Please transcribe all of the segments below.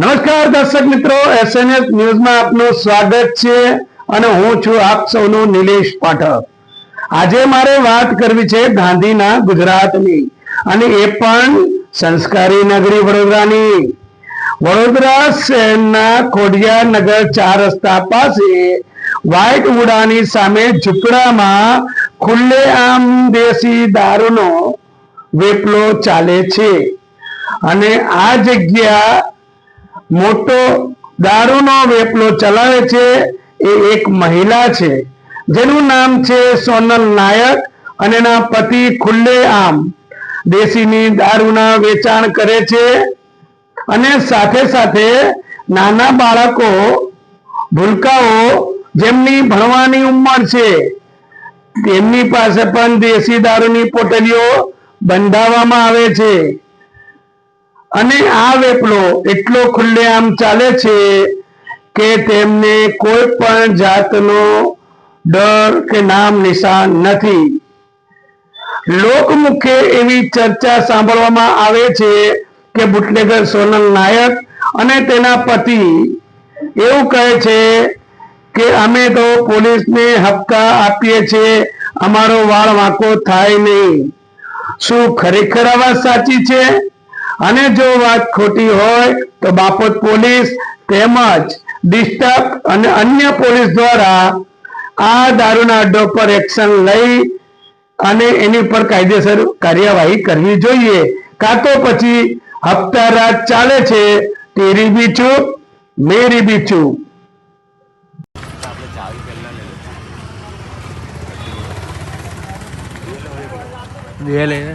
નમસ્કાર દર્શક મિત્રો એસએનએસ ન્યૂઝમાં આપનું સ્વાગત છે અને હું છું આપ સૌનું નિલેશ પાઠક. આજે મારે વાત કરવી છે ગાંધીના ગુજરાતની અને એ પણ સંસ્કારી નગરી વડોદરાની. વડોદરા શહેરના ખોડિયા નગર ચાર રસ્તા પાસે વ્હાઈટ ઉડાની સામે ઝૂંપડામાં ખુલ્લેઆમ દેશી દારૂનો વેપલો ચાલે છે. અને આ જગ્યા મોટો દારૂનો વેપલો ચલાવે છે એ એક મહિલા છે. જેનું નામ છે સોનલ નાયક અને એના પતિ ખુલ્લે આમ. દેશીની દારૂના વેચાણ કરે છે અને સાથે સાથે નાના બાળકો, ભૂલકાઓ જેમની ભણવાની ઉંમર છે, તેમની પાસે પણ દેશી દારૂની પોટલીઓ બંધાવવામાં આવે છે. અને આ વેપલો એટલો ખુલ્લેઆમ ચાલે છે કે તેમને કોઈ પણ જાતનો ડર કે નામ નિશાન નથી. લોકમુખે એવી ચર્ચા સાંભળવામાં આવે છે કે બુટલેગર સોનલ નાયક અને તેના પતિ એવું કહે છે કે અમે તો પોલીસને હપ્તા આપીએ છીએ, અમારો વાળ વાંકો થાય નહીં. શું ખરેખર આ વાત સાચી છે? અને જો વાત ખોટી હોય તો બાપોદ પોલીસ તેમજ ડિસ્ટર્બ અને અન્ય પોલીસ દ્વારા આ દારૂના અડ્ડો પર એક્શન લઈ અને એની પર કાયદેસર કાર્યવાહી કરવી જોઈએ. કાં તો પછી હપ્તા રાત ચાલે છે, તેરી બી ચૂપ, મેરી બી ચૂપ. બે લઈને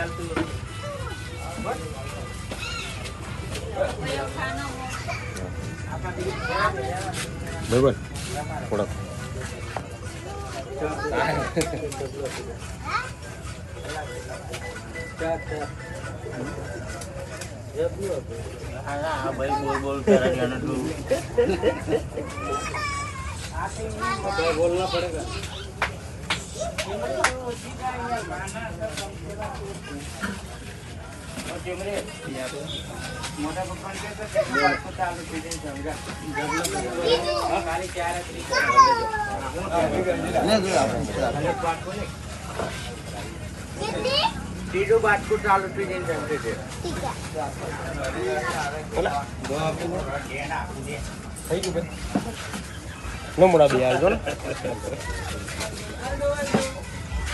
ચાલતું બરોબર? થોડાક બોલ બોલ બોલના મોટા પપ્પા ચાલુ થઈ જાય ખાલી ચાર સીધું બાટકું ચાલુ થઈ જાય સમજે છે થઈ ગયું